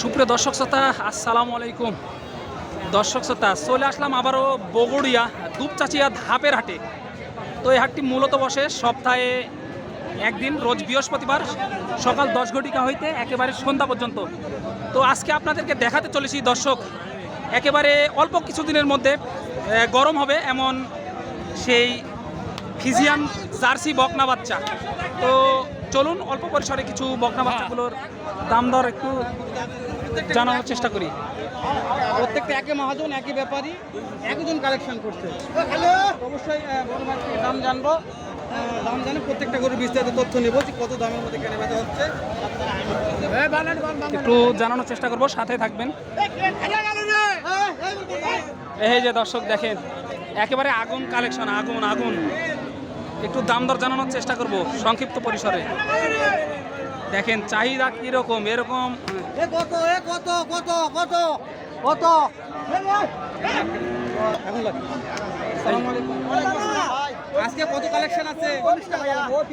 সুপ্রিয় দর্শক শ্রোতা, আসসালামু আলাইকুম। দর্শক শ্রোতা, চলে আসলাম আবারও বগুড়িয়া, দুপচাচিয়া ধাপের হাটে। তো এই হাটটি মূলত বসে সপ্তাহে একদিন, রোজ বৃহস্পতিবার সকাল দশ ঘটিকা হইতে একেবারে সন্ধ্যা পর্যন্ত। তো আজকে আপনাদেরকে দেখাতে চলেছি দর্শক, একেবারে অল্প কিছুদিনের মধ্যে গরম হবে এমন সেই ফিজিয়ান জার্সি বকনা বাচ্চা। তো চলুন, অল্প পরিসরে কিছু বকনা বাচ্চাগুলোর দাম দর একটু জানানোর চেষ্টা করি। প্রত্যেকটা একই মহাজন একই ব্যাপারী একজন কালেকশন করছে। অবশ্যই বড় ভাই দাম জানব। দাম জানে প্রত্যেকটা গরুর বিস্তারিত তথ্য নেব যে কত দামের মধ্যে কেনা বেচা হচ্ছে। একটু জানানোর চেষ্টা করব সাথে থাকবেন। এই যে দর্শক দেখেন একেবারে আগুন কালেকশন আগুন আগুন। একটু দাম দর জানানোর চেষ্টা করব সংক্ষিপ্ত পরিসরে। দেখেন চাহিদা কীরকম এরকম। কত কত কত কত কত। আজকে কত কালেকশন আছে?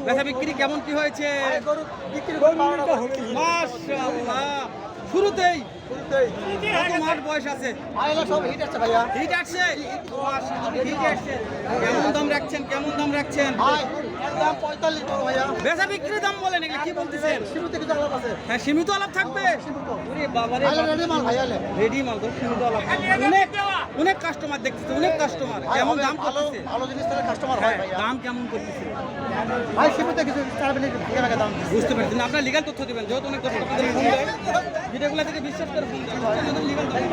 বেচা বিক্রি কেমন কি হয়েছে? শুরুতেই কত মাস বয়স আছে? হিট আসছে? কেমন দাম রাখছেন? কেমন দাম রাখছেন? বেচা বিক্রির দাম বলেন এগুলো কি বলতেছেন? হ্যাঁ সীমিত আলাপ থাকবে। ওরে বাবারে রেডি মাল তো সীমিত আলাপ অনেক অনেক কাস্টমার দেখতেছে অনেক কাস্টমার কেমন দাম করতেছে? হ্যাঁ, দাম কেমন করতেছে? বুঝতে পারছি। আপনার লিগাল তথ্য দিবেন। যেহেতু অনেক তথ্য আপনাদের ফোন দেয় ভিডিওগুলো থেকে বিশ্বাস করে ফোন লিগাল তথ্য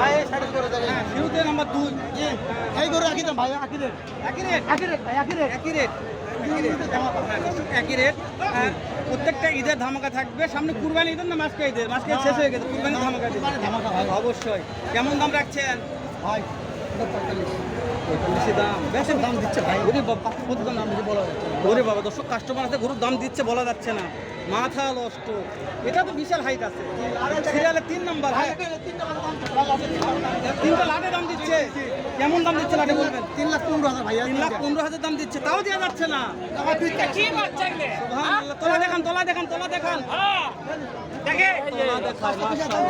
হ্যাঁ শুরুতে নাম্বার দুই। একই রেট একই রেট রেট রেট একই রেট হ্যাঁ, প্রত্যেকটা ঈদের ধামাকা থাকবে। সামনে কুরবানি ঈদের না মাসকে ঈদের? মাসকে শেষ হয়ে গেছে কুরবানি ধামাকা দিবে। অবশ্যই। কেমন দাম রাখছেন? দাম। দিচ্ছে ভাই। ওরে বাবা কত দাম দাম দিচ্ছে বলা যাচ্ছে ওরে বাবা দর্শক কাস্টমার আছে গরুর দাম দিচ্ছে বলা যাচ্ছে না। মাথা নষ্ট। এটা তো বিশাল হাইট আছে। সিরিয়ালে তিন নাম্বার হ্যাঁ। তিনটা লাটে দাম দিচ্ছে। কেমন দাম দিচ্ছে লাটে বলবেন? তিন লাখ পনেরো হাজার ভাইয়া। তিন লাখ পনেরো হাজার দাম দিচ্ছে তাও দেওয়া যাচ্ছে না। সুবহানাল্লাহ, তোলা দেখান তোলা দেখান তোলা দেখান তোলা দেখান, মাশাআল্লাহ।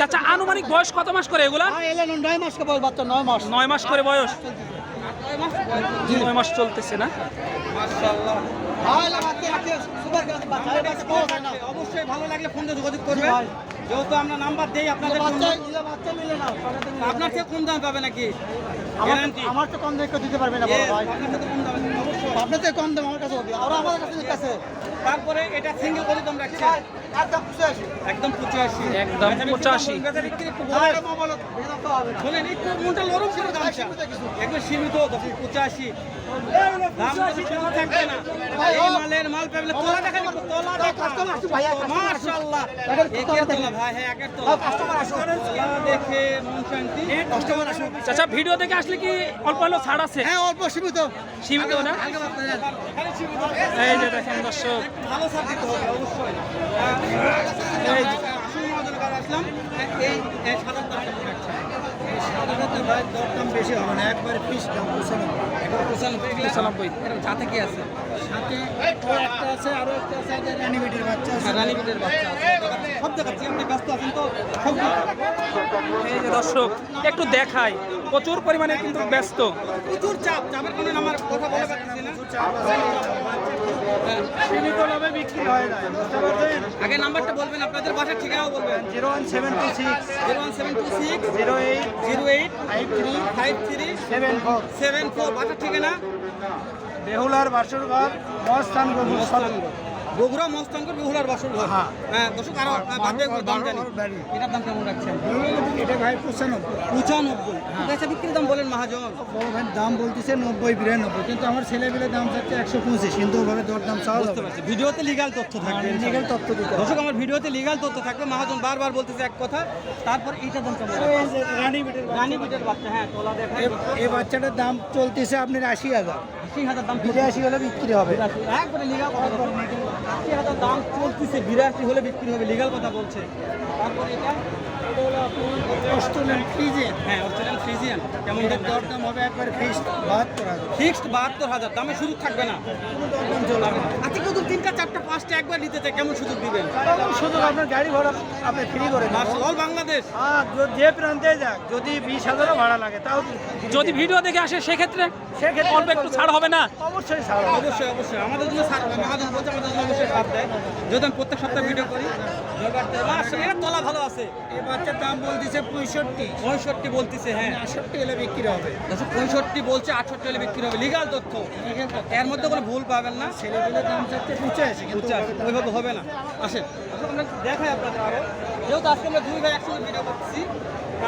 চাচা আনুমানিক বয়স কত মাস করে এগুলা? হ্যাঁ এলেন নয় মাস কেবল বাচ্চা নয় মাস। নয় মাস করে বয়স? নয় মাস চলতেছে না? মাশাআল্লাহ। হ্যাঁ অবশ্যই ভালো লাগলে ফোন দিয়ে যোগাযোগ করবে ভাই। যেহেতু আমরা নাম্বার দেই আপনাদের আপনার কেউ কম দাম পাবে নাকি? আমার গ্যারান্টি আমার তো কম দামে দিতে পারবে না ভাই। আপনার থেকে কম দামে আমার কাছে হবে আর আমাদের কাছে তারপরে এটা সিঙ্গেল করে দাম রাখছে। একদম খুশি একদম পঁচাশি। একদম 85 বেচা বিক্রি একটু বড়। না এটা মোবাইল বেদাম তো হবে না শোনেন একটু মনটা নরম ছিল দামটা? সীমিত কিছু। একটু সীমিত তখন পঁচাশি। দাম বেশি সীমিত থাকবে না। এই মালের মাল পেলে তোলা দেখান একটু, তোলা দেখান কাস্টমার আসছে ভাইয়া মাশাআল্লাহ একের একের তোলা তোলা ভাই একের তোলা। কাস্টমার আসুক। তোলা দেখে শান্তি। কাস্টমার আসুক। চাচা ভিডিও দেখে আসলে কি অল্প হলেও ছাড় আছে? হ্যাঁ অল্প সীমিত। সীমিত না? এই যে দেখেন দর্শক। ভালো সার দিতে হবে অবশ্যই এই যে আসল মহাজনের কাছে আসলাম এই এই সাদার দাম কেমন রাখছে? ভাই দরদাম বেশি হবে না একবার পিস দাম পঁচানব্বই। এগুলা- পঁচানব্বই। এরকম সাথে কি আছে? সাথে একটা আছে আরও একটা আছে রানীবিটির বাচ্চা বিটের বাচ্চা আছে। সব দেখাচ্ছি আপনি ব্যস্ত আছেন তো সব এই যে দর্শক একটু দেখাই প্রচুর পরিমাণে কিন্তু ব্যস্ত। প্রচুর চাপ চাপের কারণে আমার কথা বলে পারতেছি না। সীমিতভাবে বিক্রি হয় না। বুঝতে পারছেন আগে নাম্বারটা বলবেন আপনাদের বাসার ঠিকানাও বলবেন। Zero one seven two six. Zero one seven two six. Zero eight zero eight five three five three seven four. Seven four. বাসার ঠিকানা? বেহুলার বাসুরঘর মস্তান গভীর বগুড়া মস্তাঙ্কর বেহুলার বাসর ঘর। হ্যাঁ। হ্যাঁ দর্শক আরও দাম জানি এটার দাম কেমন রাখছেন? এটা ভাই পঁচানব্বই। পঁচানব্বই। বেচা বিক্রির দাম বলেন মহাজন। বড় ভাই দাম বলতেছে নব্বই বিরানব্বই। কিন্তু আমার ছেলেবেলে দাম চাচ্ছে একশো পঁচিশ। কিন্তু ওভাবে দর দাম চাওয়া বুঝতে পারছি। ভিডিওতে লিগাল তথ্য থাকবে লিগেল তথ্য দিতে দর্শক আমার ভিডিওতে লিগাল তথ্য থাকবে। মহাজন বারবার বলতেছে এক কথা। তারপর এইটার দাম কেমন রানী বিটের। রানী বিটের বাচ্চা হ্যাঁ তোলা দেখা এই বাচ্চাটার দাম চলতেছে আপনার আশি হাজার। আশি হাজার দাম বিরাশি হলে বিক্রি হবে। একবারে লিগাল কথা বলছে। আশি হাজার দাম চলতেছে বিরাশি হলে বিক্রি হবে লিগাল কথা বলছে। তারপরে এটা অস্ট্রেলিয়ান হ্যাঁ অস্ট্রেলিয়ান ফ্রিজিয়ান। কেমন এটার দাম হবে একবার ফিক্সড বাহাত্তর হাজার। ফিক্সড বাহাত্তর হাজার দামে সুযোগ থাকবে না। কোনো দরদাম চলবে না। আজকে কিন্তু তিনটা চারটা পাঁচটা একবার নিতে চাই কেমন সুযোগ দিবেন? তখন আপনার গাড়ি ভাড়া আপনি ফ্রি করে অল বাংলাদেশ হ্যাঁ যে প্রান্তে যাক যদি বিশ হাজারও ভাড়া লাগে তাও যদি ভিডিও দেখে আসে সেক্ষেত্রে সেক্ষেত্রে অল্প একটু ছাড় হবে না? অবশ্যই ছাড় অবশ্যই অবশ্যই। আমাদের জন্য ছাড় হবে আমাদের বলছে আমাদের জন্য অবশ্যই ছাড় দেয়। যদি আমি প্রত্যেক সপ্তাহে ভিডিও করি এটা তলা ভালো আছে। বাচ্চার দাম বলতেছে পঁয়ষট্টি। পঁয়ষট্টি বলতেছে হ্যাঁ। আটষট্টি হলে বিক্রি হবে। আচ্ছা পঁয়ষট্টি বলছে আটষট্টি হলে বিক্রি হবে। লিগাল তথ্য। এর মধ্যে কোনো ভুল পাবেন না। ছেলেগুলোর দাম চাচ্ছে পঁচাশি পঞ্চাশ ওইভাবে হবে না। আসেন আসলে আমরা দেখাই আপনাদের আরও। যেহেতু আজকে আমরা দুই ভাই একসঙ্গে ভিডিও করছি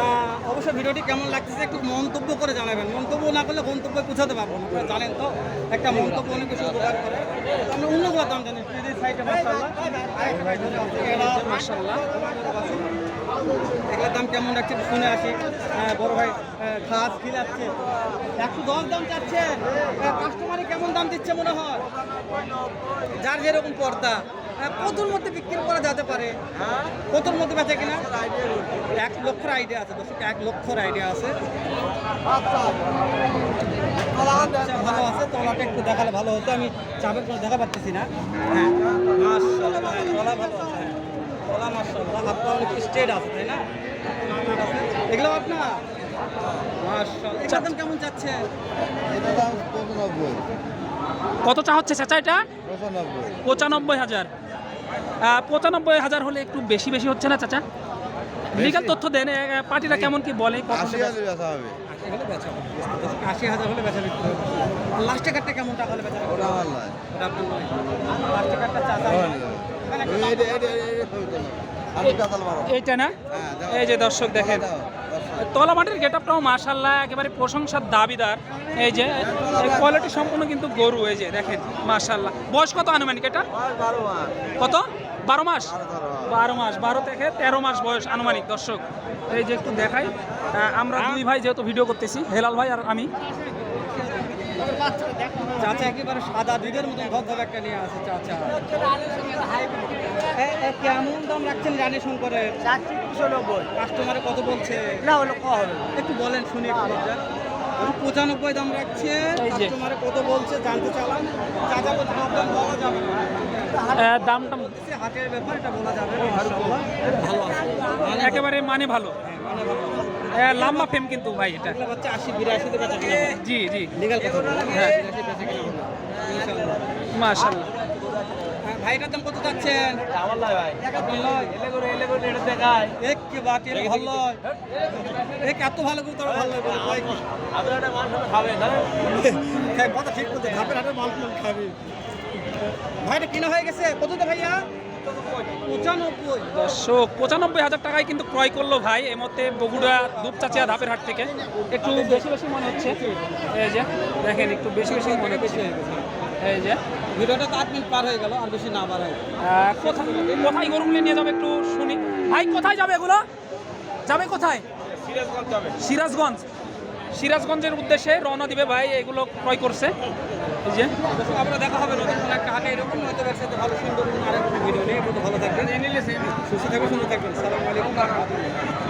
আহ, অবশ্যই ভিডিওটি কেমন লাগতেছে একটু মন্তব্য করে জানাবেন। মন্তব্য না করলে গন্তব্য পৌঁছাতে পারব না। আপনারা জানেন তো একটা মন্তব্য অনেক কিছু উপকার করে। আমরা অন্যগুলো দাম জানি। সাইডে মাসাল্লাহ মাসাল্লাহ এগুলোর দাম কেমন রাখছে শুনে আসি। আহ, বড় ভাই ঘাস খিলাচ্ছে। একশো দশ দাম চাচ্ছে। কাস্টমারে কেমন দাম দিচ্ছে মনে হয়? যার যেরকম পর্দা। আহ, কতর মধ্যে বিক্রি করা যেতে পারে। কতর মধ্যে বেচে কিনা? এক লক্ষর আইডিয়া আছে দর্শক এক লক্ষর আইডিয়া আছে। আচ্ছা, ভালো আছে তলাটা একটু দেখালে ভালো হতো। আমি চাপের কোনো দেখা পাচ্ছি না। হ্যাঁ হ্যাঁ, তলা ভালো আছে। তলা হাত পা অনেক স্ট্রেট আছে তাই না? এগুলো আপনার? দাম কেমন যাচ্ছে এটা দাম পঁচানব্বই কত চা হচ্ছে চাচা এটা? পঁচানব্বই। হাজার। পঁচানব্বই হাজার হলে একটু বেশি বেশি হচ্ছে না চাচা? লিগাল তথ্য দেন পার্টিরা কেমন কি বলে আশি হাজার বেচা হবে। আশি হাজার হলে বেচা বিক্রি হবে। লাস্টে কাটটা কেমন টাকা হলে বেচা ওটা হবে? আমার নয়। ওটা আপনার নয়। লাস্টে কাটটা চাচা এইটা না? এই যে দর্শক দেখেন। তলা মাটির গেট আপটাও মার্শাল্লাহ একেবারে প্রশংসার দাবিদার। এই যে কোয়ালিটি সম্পূর্ণ কিন্তু গরু, এই যে দেখেন মার্শাল্লাহ বয়স কত আনুমানিক এটা? কত? বারো মাস? বারো মাস। বারো থেকে তেরো মাস বয়স আনুমানিক, দর্শক। এই যে একটু দেখাই। আমরা দুই ভাই যেহেতু ভিডিও করতেছি, হেলাল ভাই আর আমি। চাচা একেবারে সাদা দুধের মতন ধবধবে একটা নিয়ে আসে চাচা। কেমন দাম রাখছেন রানী শঙ্করের? কাস্টমারে কত বলছে? না হলো ক হবে? একটু বলেন শুনি পঁচানব্বই দাম রাখছে কাস্টমারে কত বলছে জানতে চালাম চাচা বলছে দাম বলা যাবে না। আহ, দামটা সে হাটের ব্যাপার এটা বলা যাবে ভালো। আছে মানে একেবারে মানে ভালো। মানে ভালো। লম্বা ফেম কিন্তু ভাই এটা। আশি। জি জি। লিগাল কথা হ্যাঁ। হ্যাঁ, ভাইটার দাম কত চাচ্ছেন? আমার ভাই। এলে করে এলে করে এটা দেখায়। এক কি বাটি ভালো এক এত ভালো করে তোরা ভালো হয় ভাই আপনারা মাল খাবে না? হ্যাঁ কথা ঠিক বলতে ধাপের হাটে মাল খাবে। ভাইটা কিনা হয়ে গেছে? কততে ভাইয়া? দর্শক পঁচানব্বই হাজার টাকায় কিন্তু ক্রয় করল ভাই। এই মধ্যে বগুড়া দুপচাচিয়া ধাপের হাট থেকে। একটু বেশি বেশি মনে হচ্ছে। এই যে দেখেন একটু বেশি বেশি মনে হচ্ছে। এই যে। ভিডিওটা তো আট মিনিট পার হয়ে গেল আর বেশি না বাড়ায় আহ, কোথায় কোথায় গরুগুলি নিয়ে যাবে একটু শুনি। ভাই কোথায় যাবে এগুলো? যাবে কোথায়? সিরাজগঞ্জ। সিরাজগঞ্জের উদ্দেশ্যে রওনা দিবে ভাই এগুলো ক্রয় করছে। এই যে দর্শক, দেখা হবে নতুন একটা হাটে এরকম হয়তো একসাথে ভালো সুন্দর আরেকটা ভিডিও নিয়ে। ভালো থাকবেন। সুস্থ থাকবেন সুন্দর থাকবেন। সালামালাইকুম রহমতুল্লাহ